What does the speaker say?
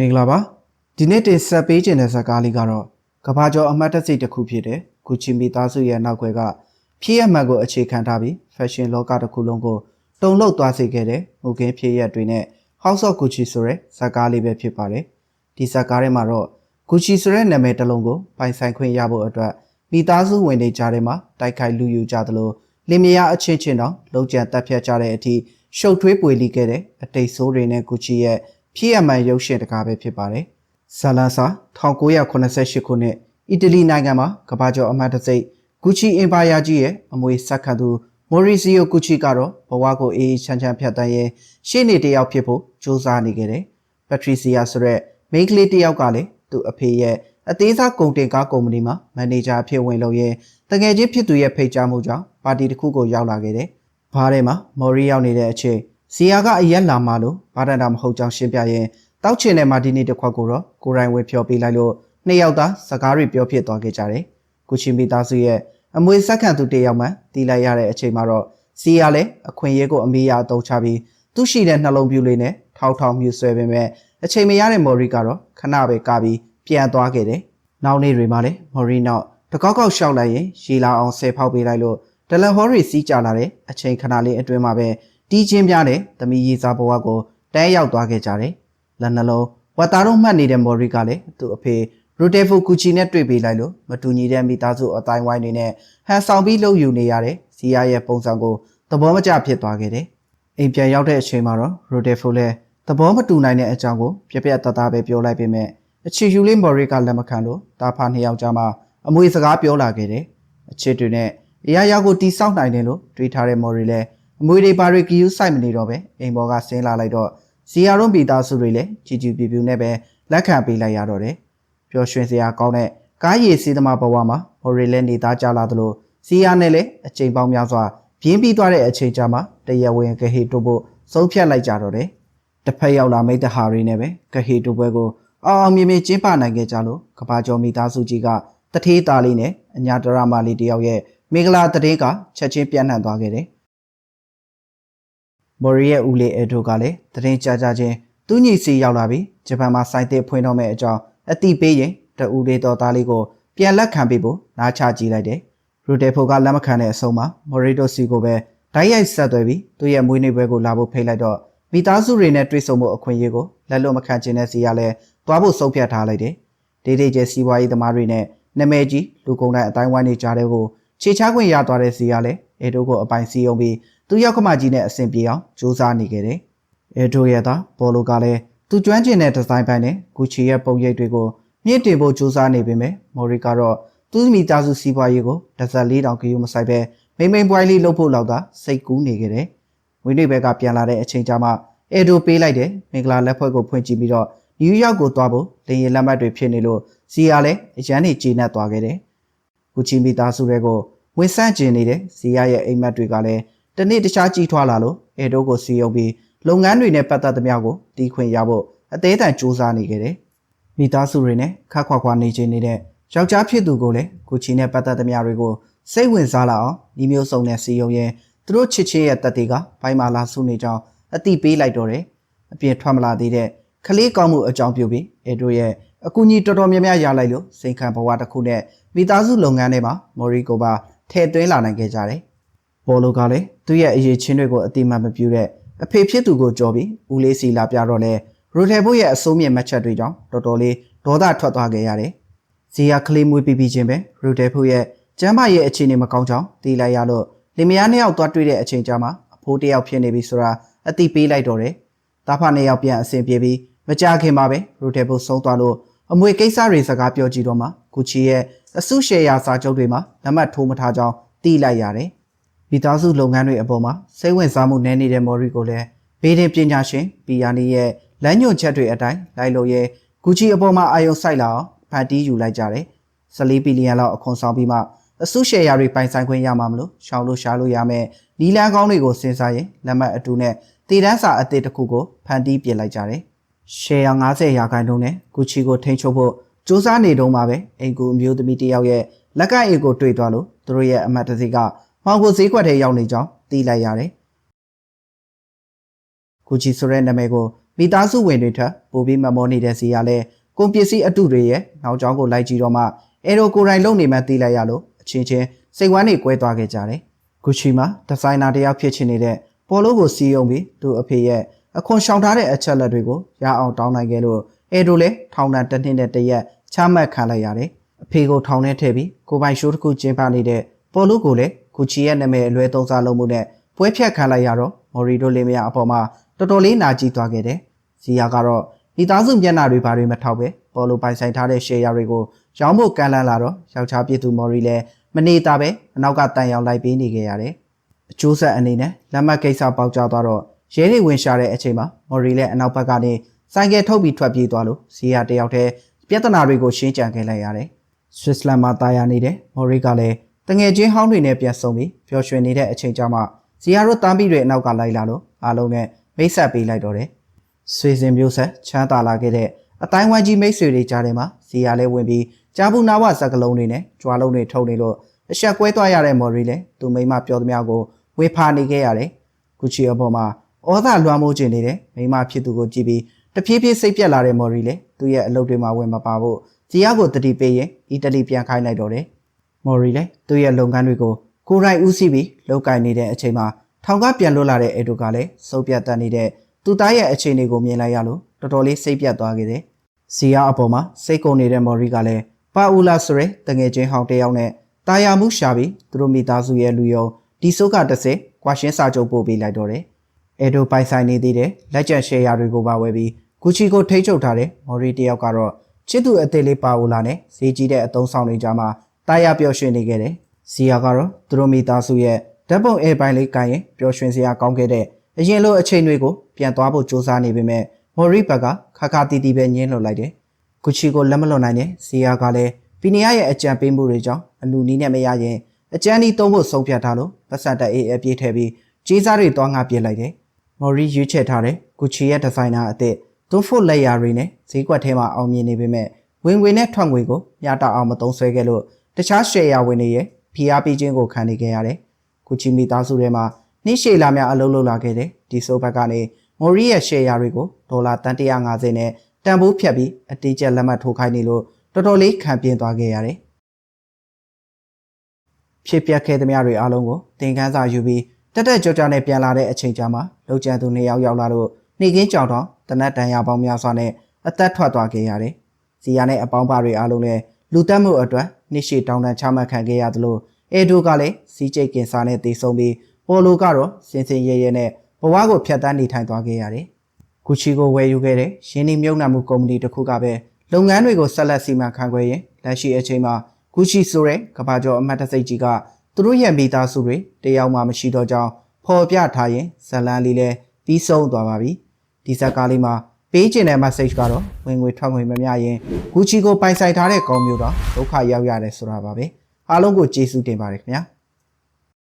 မင်္ဂလာပါဒီနေ့တင်ဆက်ပေးခြင်းတဲ့ဇာတ်ကားလေးကတော့ကဘာကျော်အမတ်တစိတ်တစ်ခုဖြစ်တဲ့ဂူချီမီသားစုရဲ့နောက်ွယ်ကဖြစ်ရမှတ်ကိုအခြေခံထားပြီး fashion လောကတစ်ခုလုံးကိုတုံ့လောက်သွားစေခဲ့တဲ့မူကင်းဖြစ်ရက်တွေနဲ့ House of Gucci ဆိုတဲ့ဇာတ်ကားလေးပဲဖြစ်ပါတယ်ဒီဇာတ်ကားထဲမှာတော့ Gucci ဆိုတဲ့နာမည်တစ်လုံးကိုပိုင်ဆိုင်ခွင့်ရဖို့အတွက်မိသားစုဝင်တွေကြားထဲမှာတိုက်ခိုက်လူယူကြသလိုလင်မယားအချင်းချင်းတော့လုံခြံတက်ဖြတ်ကြတဲ့အထိရှုပ်ထွေးပွေလိခဲ့တဲ့အတိတ်ဆိုးတွေနဲ့ Gucci ရဲ့ ဖြစ်ရမှန်ရုပ်ရှင်တကားပဲဖြစ်ပါတယ်။ဇာလန်စာ1988ခုနှစ်အီတလီနိုင်ငံမှာကမ္ဘာကျော်အမတ်တစိတ် Gucci Empire ကြီးရဲ့အမွေဆက်ခံသူ Maurizio Gucci ကတော့ဘဝကိုအေးအေးချမ်းချမ်းဖြတ်တန်းရဲရှေ့နေတစ်ယောက်ဖြစ်ဖို့ကြိုးစားနေခဲ့တယ်။ Patricia ဆိုတဲ့မိန်းကလေးတစ်ယောက်ကလည်းသူ့အဖေရဲ့အသေးစားကုန်တင်ကားကုမ္ပဏီမှာမန်နေဂျာအဖြစ်ဝင်လုပ်ရဲတကယ်ချင်းဖြစ်သူရဲ့ဖိတ်ကြားမှုကြောင့်ပါတီတစ်ခုကိုရောက်လာခဲ့တယ်။ဘားထဲမှာမော်ရီရောက်နေတဲ့အချိန် စီယာကအရက်လာမှလို့ဘာတန်တာမဟုတ်ကြောင်းရှင်းပြရင်တောက်ချင်တဲ့မာတီနီတစ်ခွက်ကိုတော့ကိုရိုင်းဝေဖြောပေးလိုက်လို့နှစ်ယောက်သားစကားတွေပြောဖြစ်သွားခဲ့ကြတယ်။ကုချီမီသားစုရဲ့အမွေဆက်ခံသူတစ်ယောက်မှတီးလိုက်ရတဲ့အချိန်မှာတော့စီယာလည်းအခွင့်အရေးကိုအမေရအတုံးချပြီးသူ့ရှိတဲ့နှလုံးပြူလေးနဲ့ထောက်ထောက်မြူဆွဲပေမဲ့အချိန်မရတဲ့မော်ရီကတော့ခဏပဲကပြီးပြန်သွားခဲ့တယ်။နောက်နေ့တွေမှာလည်းမော်ရီနောက်တကောက်ကောက်ရှောက်လိုက်ရင်ရေလာအောင်ဆယ်ဖောက်ပေးလိုက်လို့ဒလန်ဟောရီစီးကြလာတဲ့အချိန်ခဏလေးအတွင်းမှာပဲ တီးချင်းပြတဲ့သမီးရီစာဘဝကိုတဲရောက်သွားခဲ့ကြတယ်။လက်နှလုံးဝတ်သားတော့မှတ်နေတဲ့မော်ရီကလည်းသူ့အဖေရိုတေဖိုကူချီနဲ့တွေ့ပေးလိုက်လို့မတူညီတဲ့မိသားစုအတိုင်းဝိုင်းတွေနဲ့ဟန်ဆောင်ပြီးလှုပ်ယူနေရတဲ့ဇီယာရဲ့ပုံစံကိုသဘောမကျဖြစ်သွားခဲ့တယ်။အိမ်ပြန်ရောက်တဲ့အချိန်မှာတော့ရိုတေဖိုလည်းသဘောမတူနိုင်တဲ့အကြောင်းကိုပြပြတသားပဲပြောလိုက်ပေမဲ့အချီယူလေးမော်ရီကလက်မခံလို့တာဖာနှစ်ယောက်ကြားမှာအမွေစကားပြောလာခဲ့တယ်။အချစ်တွေနဲ့အရာရာကိုတီဆောက်နိုင်တယ်လို့တွေးထားတဲ့မော်ရီလည်း အမွေတွေပါရီကီယူစိုက်မနေတော့ပဲအိမ်ပေါ်ကဆင်းလာလိုက်တော့ဇီယာရုံးပီသားစုတွေလည်းကြည်ကြည်ပြူပြူနဲ့ပဲလက်ခံပေးလိုက်ရတော့တယ်ပျော်ရွှင်စရာကောင်းတဲ့ကားရည်စီးသမားဘဝမှာမော်ရီလည်းနေသားကြလာသလိုဇီယာနဲ့လည်းအချိန်ပေါင်းများစွာပြင်းပြီးသွားတဲ့အချိန်ကြာမှာတရဝင်းကဟေတို့ဖို့ဆုံးဖြတ်လိုက်ကြတော့တယ်တစ်ဖက်ရောက်လာမိတ်တဟာရီနဲ့ပဲကဟေတို့ပွဲကိုအောင်အောင်မြင်မြင်ကျင်းပနိုင်ခဲ့ကြလို့ကဘာကျော်မိသားစုကြီးကတထေးသားလေးနဲ့အညာဒရမာလေးတယောက်ရဲ့မင်္ဂလာတည်ကချက်ချင်းပြန့်နှံ့သွားခဲ့တယ် မော်ရီရဲ့ဦးလေးအဲဒိုကလည်းတရင်ကြကြချင်းသူ့ညီစီရောက်လာပြီးဂျပန်မှာစိုက်တဲ့ဖွင့်တော့မဲ့အကြောင်းအတိပေးရင်တဦးလေးတော်သားလေးကိုပြန်လက်ခံပေးဖို့နားချကြည့်လိုက်တယ်။ရူတေဖိုကလက်မခံတဲ့အဆုံးမှာမော်ရီတိုစီကိုပဲဓာတ်ရိုက်ဆက်သွဲပြီးသူ့ရဲ့မွေးနေ့ပွဲကိုလာဖို့ဖိတ်လိုက်တော့မိသားစုတွေနဲ့တွေ့ဆုံဖို့အခွင့်အရေးကိုလက်လွတ်မခံခြင်းနဲ့စီကလည်းသွားဖို့ဆုံးဖြတ်ထားလိုက်တယ်။ဒေးဒေးကျစီးပွားရေးသမားတွေနဲ့နာမည်ကြီးလူကုန်တိုင်းအတိုင်းဝိုင်းတွေကြားတဲ့ကိုခြေချခွင့်ရသွားတဲ့စီကလည်းအဲတို့ကိုအပိုင်စီယုံပြီး သူ့ရောက်ကမကြီးနဲ့အဆင်ပြေအောင်စူးစမ်းနေခဲ့တယ်။အဲတို့ရဲ့သားဘောလိုကလည်းသူကျွမ်းကျင်တဲ့ဒီဇိုင်းပိုင်းနဲ့ဂူချီရဲ့ပုံရိပ်တွေကိုမြင့်တင်ဖို့စူးစမ်းနေပေမဲ့မော်ရီကတော့သူ့မိသားစုစီးပွားရေးကိုဒဇက်၄တောင်ကယူမဆိုင်ပဲမိမ့်မိန်ပွိုင်းလေးလှုပ်ဖို့လောက်သာစိတ်ကူးနေခဲ့တယ်။ဝင်းတွေဘက်ကပြန်လာတဲ့အချိန်ကြာမှအဲဒိုပေးလိုက်တဲ့မင်္ဂလာလက်ဖွဲ့ကိုဖွင့်ကြည့်ပြီးတော့နယူးယောက်ကိုသွားဖို့လေယာဉ်လက်မှတ်တွေဖြစ်နေလို့စီယာလည်းအရန်နေကျေနပ်သွားခဲ့တယ်။ဂူချီမိသားစုတွေကိုဝင်ဆန့်ကျင်နေတဲ့စီယာရဲ့အိမ်မက်တွေကလည်း တနေ့တခြားကြီးထွားလာလို့အဲဒိုကိုစီယုံပြီးလုပ်ငန်းတွေနဲ့ပတ်သက်သမျှကိုတီးခွင့်ရဖို့အသေးအံစူးစမ်းနေခဲ့တယ်။မိသားစုတွေနဲ့ခက်ခွာခွာနေချင်နေတဲ့ယောက်ျားဖြစ်သူကိုလည်းဂူချီနဲ့ပတ်သက်သမျှတွေကိုစိတ်ဝင်စားလာအောင်ဒီမျိုးစုံနဲ့စီယုံရင်သူတို့ချစ်ချင်းရဲ့တက်တွေကဘိုင်မာလာစုနေကြောင်းအတိပေးလိုက်တော့တယ်။အပြင်ထွက်မလာသေးတဲ့ခလေးကောင်းမှုအကြောင်းပြုပြီးအဲတို့ရဲ့အကူအညီတော်တော်များများရလိုက်လို့စိန်ခံဘဝတစ်ခုနဲ့မိသားစုလုပ်ငန်းတွေမှာမော်ရီကိုပါထည့်သွင်းလာနိုင်ခဲ့ကြတယ်။ ဘောလိုကလည်းသူ့ရဲ့အရေးချင်းတွေကိုအတိမတ်မပြူတဲ့အဖေဖြစ်သူကိုကြော်ပြီးဦးလေးစီလာပြတော့လဲရိုတယ်ဘို့ရဲ့အစိုးမြင့်မှတ်ချက်တွေကြောင့်တော်တော်လေးဒေါသထွက်သွားခဲ့ရတယ်။ဇီယာကလေးမွေးပြီးပြီးချင်းပဲရိုတယ်ဘို့ရဲ့ကျမ်းမာရဲ့အခြေအနေမကောင်းကြောင်းသိလိုက်ရလို့လင်မယားနှစ်ယောက်သွားတွေ့တဲ့အချိန်ကြာမှာအဖိုးတစ်ယောက်ဖြစ်နေပြီဆိုတာအတိပေးလိုက်တော့တယ်။တာဖာနှစ်ယောက်ပြန်အဆင်ပြေပြီးမကြခင်မှာပဲရိုတယ်ဘို့ဆုံးသွားလို့အမွေကိစ္စတွေစကားပြောကြည့်တော့မှဂူချီရဲ့အစုရှယ်ယာစာချုပ်တွေမှာလက်မှတ်ထိုးမထားကြောင်းသိလိုက်ရတယ်။ မိသားစုလုပ်ငန်းတွေအပေါ်မှာစိတ်ဝင်စားမှုနည်းနေတဲ့မော်ရီကိုလည်းဘေးဒင်ပညာရှင်ပီယာနီရဲ့လမ်းညွှန်ချက်တွေအတိုင်းလိုက်လို့ရဲဂူချီအပေါ်မှာအာယုံစိုက်လာအောင်ဖန်တီးယူလိုက်ကြတယ်။14ဘီလီယံလောက်အခွန်ဆောင်ပြီးမှအစုရှယ်ယာတွေပိုင်ဆိုင်ခွင့်ရမှာမလို့ရှောင်းလို့ရှားလို့ရမယ်။နီလန်းကောင်းတွေကိုစဉ်းစားရင်လက်မှတ်အတူနဲ့တည်တန်းစာအသစ်တစ်ခုကိုဖန်တီးပြင်လိုက်ကြတယ်။ရှယ်ယာ90ရာခိုင်နှုန်းနဲ့ဂူချီကိုထိန်းချုပ်ဖို့စူးစမ်းနေတုန်းမှာပဲအင်ကူအမျိုးသမီးတစ်ယောက်ရဲ့လက်ကအိမ်ကိုတွေ့သွားလို့သူတို့ရဲ့အမတ်တစီက မောင်ကိုဈေးကွက်ထဲရောက်နေကြောင်းသိလိုက်ရတယ်။ဂူချီဆိုတဲ့နာမည်ကိုမိသားစုဝင်တွေထပ်ပိုပြီးမမောနေတဲ့စီကလည်းကုန်ပစ္စည်းအတုတွေရဲ့နောက်ကျောင်းကိုလိုက်ကြည့်တော့မှအဲရိုကိုယ်တိုင်လုံနေမှသိလိုက်ရလို့အချင်းချင်းစိတ်ဝမ်းတွေကွဲသွားခဲ့ကြတယ်။ဂူချီမှာဒီဇိုင်နာတယောက်ဖြစ်ချင်နေတဲ့ပေါ်လို့ကိုစီးယုံပြီးသူ့အဖေရဲ့အခွန်ရှောင်ထားတဲ့အချက်လက်တွေကိုရအောင်တောင်းနိုင်ခဲ့လို့အဲရိုလည်းထောင်ဒဏ်တစ်နှစ်နဲ့တစ်ရက်ချမှတ်ခံလိုက်ရတယ်။အဖေကိုထောင်ထဲထည့်ပြီးကိုပိုင်ရှိုးတစ်ခုကျင်းပနေတဲ့ပေါ်လို့ကိုလည်း ဂူချီရဲ့နာမည်အလွဲသုံးစားလုပ်မှုနဲ့ပွဲဖြတ်ခံလိုက်ရတော့မော်ရီတို့လင်းမယားအပေါ်မှာတော်တော်လေးနာကျင်သွားခဲ့တယ်။ဇီယာကတော့မိသားစုမျက်နှာတွေဘာတွေမထောက်ပဲပေါ်လိုပိုင်ဆိုင်ထားတဲ့ share တွေကိုရောင်းဖို့ကမ်းလှမ်းလာတော့ယောက်ျားပြည်သူမော်ရီလည်းမနေတာပဲအနောက်ကတန်ရောက်လိုက်ပေးနေခဲ့ရတယ်။အကျိုးဆက်အနေနဲ့လက်မှတ်ကိစ္စပေါက်ကြားသွားတော့ရဲတွေဝင်ရှာတဲ့အချိန်မှာမော်ရီလည်းအနောက်ဘက်ကနေဆိုင်ကယ်ထုတ်ပြီးထွက်ပြေးသွားလို့ဇီယာတယောက်တည်းပြဿနာတွေကိုရှင်းကြံခဲ့လိုက်ရတယ်။ဆွစ်ဇာလန်မှာတာယာနေတဲ့မော်ရီကလည်း တငယ်ချင်းဟောင်းတွေနဲ့ပြန်ဆုံပြီးပျော်ရွှင်နေတဲ့အချိန်ကြမှာဇီယာတို့တမ်းပြီးတွေအနောက်ကလိုက်လာလို့အားလုံးနဲ့မိတ်ဆက်ပေးလိုက်တော့တယ်။ဆွေစဉ်မျိုးဆက်ချမ်းသာလာခဲ့တဲ့အတိုင်းဝိုင်းကြီးမိတ်ဆွေတွေကြားထဲမှာဇီယာလည်းဝင်ပြီးကြားဘူးနာဝဇက်ကလုံးတွေနဲ့ကြွားလုံးတွေထုတ်နေလို့အဆက်ကွဲသွားရတဲ့မော်ရီလည်းသူမိမပြောသမျှကိုဝေဖာနေခဲ့ရတယ်။ဂူချီအပေါ်မှာဩဇာလွှမ်းမိုးခြင်းနေတဲ့မိမဖြစ်သူကိုကြည့်ပြီးတဖြည်းဖြည်းစိတ်ပြက်လာတဲ့မော်ရီလည်းသူ့ရဲ့အလုပ်တွေမှာဝင်မပါဖို့ဇီယာကိုတတိပေးရင်အီတလီပြန်ခိုင်းလိုက်တော့တယ်။ မော်ရီလည်းသူ့ရဲ့လုပ်ငန်းတွေကိုကိုယ်တိုင်ဦးစီးပြီးလုပ်ကိုင်နေတဲ့အချိန်မှာထောင်ကပြန်လွတ်လာတဲ့အေဒိုကလည်းစုပ်ပြတ်တတ်နေတဲ့သူသားရဲ့အခြေအနေကိုမြင်လိုက်ရလို့တော်တော်လေးစိတ်ပြတ်သွားခဲ့တယ်။ဇီယာအပေါ်မှာစိတ်ကုန်နေတဲ့မော်ရီကလည်းပါအူလာဆိုရဲတငယ်ချင်းဟောင်းတစ်ယောက်နဲ့တာယာမှုရှာပြီးသူတို့မိသားစုရဲ့လူယုံဒီစုကတစ်စက်ကွာရှင်းစာချုပ်ပို့ပေးလိုက်တော့တယ်။အေဒိုပိုင်ဆိုင်နေသေးတဲ့လက်ကျန်ရှယ်ယာတွေကိုပါဝယ်ပြီးဂူချီကိုထိ ंछ ချုပ်ထားတဲ့မော်ရီတယောက်ကတော့ချစ်သူအသေးလေးပါအူလာနဲ့ဈေးကြီးတဲ့အတုံးဆောင်တွေကြားမှာ တာယာပျော်ရွှင်နေခဲ့တယ်။ဇီယာကတော့သူတို့မိသားစုရဲ့ဓာတ်ပုံအဲပိုင်းလေးကိုင်ရင်ပျော်ရွှင်စရာကောင်းခဲ့တဲ့အရင်လိုအချိန်တွေကိုပြန်သွားဖို့စူးစမ်းနေပေမဲ့မော်ရီဘက်ကခါခါတီတီပဲညှင်းလွတ်လိုက်တယ်။ဂူချီကိုလက်မလွတ်နိုင်တဲ့ဇီယာကလည်းပီနီယာရဲ့အကြံပေးမှုတွေကြောင့်အလူနီးနဲ့မရရင်အကြမ်းဒီသုံးဖို့ဆုံးဖြတ်ထားလို့ပတ်စံတက်အေးအပြေးထည့်ပြီးကြီးစားတွေသွားငါပြစ်လိုက်တယ်။မော်ရီရွေးချယ်ထားတဲ့ဂူချီရဲ့ဒီဇိုင်နာအသစ်ဒွန်ဖို့လက်ရာတွေနဲ့ဈေးကွက်ထဲမှာအောင်မြင်နေပေမဲ့ဝင်ငွေနဲ့ထွက်ငွေကိုမျှတအောင်မသုံးဆွဲခဲ့လို့ တခြားရှယ်ယာဝင်တွေရဲ့ဖိအားပေးခြင်းကိုခံနေခဲ့ရတယ်။ဂူချီမီသားစုထဲမှာနှိရှေလာများအလုပ်လုပ်လာခဲ့တဲ့ဒီဆိုဘက်ကနေမော်ရီရဲ့ရှယ်ယာတွေကိုဒေါ်လာတန်150နဲ့တန်ဖိုးဖြတ်ပြီးအတေးကျပ်လက်မှတ်ထိုးခိုင်းနေလို့တော်တော်လေးခံပြင်းသွားခဲ့ရတယ်။ဖြစ်ပျက်ခဲ့သမျှတွေအားလုံးကိုသင်ခန်းစာယူပြီးတက်တက်ကြွကြွနဲ့ပြန်လာတဲ့အချိန်ကြာမှာလောက်ကျန်သူနှစ်ယောက်ရောက်လာလို့နေကင်းကြောင်တော့တနတ်တန်ရပေါင်းများစွာနဲ့အသက်ထွက်သွားခဲ့ရတယ်။ဇီယာနဲ့အပေါင်းပါတွေအားလုံးလည်းလူတက်မှုအတွက် နှစ်ရှည်တောင်းတချမှတ်ခံခဲ့ရသလိုအေဒိုကလည်းစီးကျိတ်ကင်စာနဲ့တည်ဆုံပြီးပေါ်လိုကတော့စင်စင်ရဲရဲနဲ့ဘဝကိုဖျက်ဆီးနေထိုင်သွားခဲ့ရတယ်။ဂူချီကိုဝယ်ယူခဲ့တဲ့ရင်းနှီးမြှုပ်နှံမှုကုမ္ပဏီတစ်ခုကပဲလုပ်ငန်းတွေကိုဆက်လက်စီမံခန့်ခွဲရင်လက်ရှိအချိန်မှာဂူချီဆိုတဲ့ကမ္ဘာကျော်အမတ်တစိတ်ကြီးကသူတို့ရဲ့မိသားစုတွေတယောက်မှမရှိတော့ကြောင်းဖော်ပြထားရင်ဇလန်လေးလည်းပြီးဆုံးသွားပါပြီ။ဒီဇက်ကားလေးမှာ ပေးချင်တဲ့ message ကတော့ဝင်ငွေထွက်ငွေမမျှရင်ဂူချီကိုပိုင်ဆိုင်ထားတဲ့ကောင်းမျိုးတော့ဒုက္ခရောက်ရတယ်ဆိုတာပါပဲအားလုံးကိုကျေးဇူးတင်ပါတယ်ခင်ဗျာ။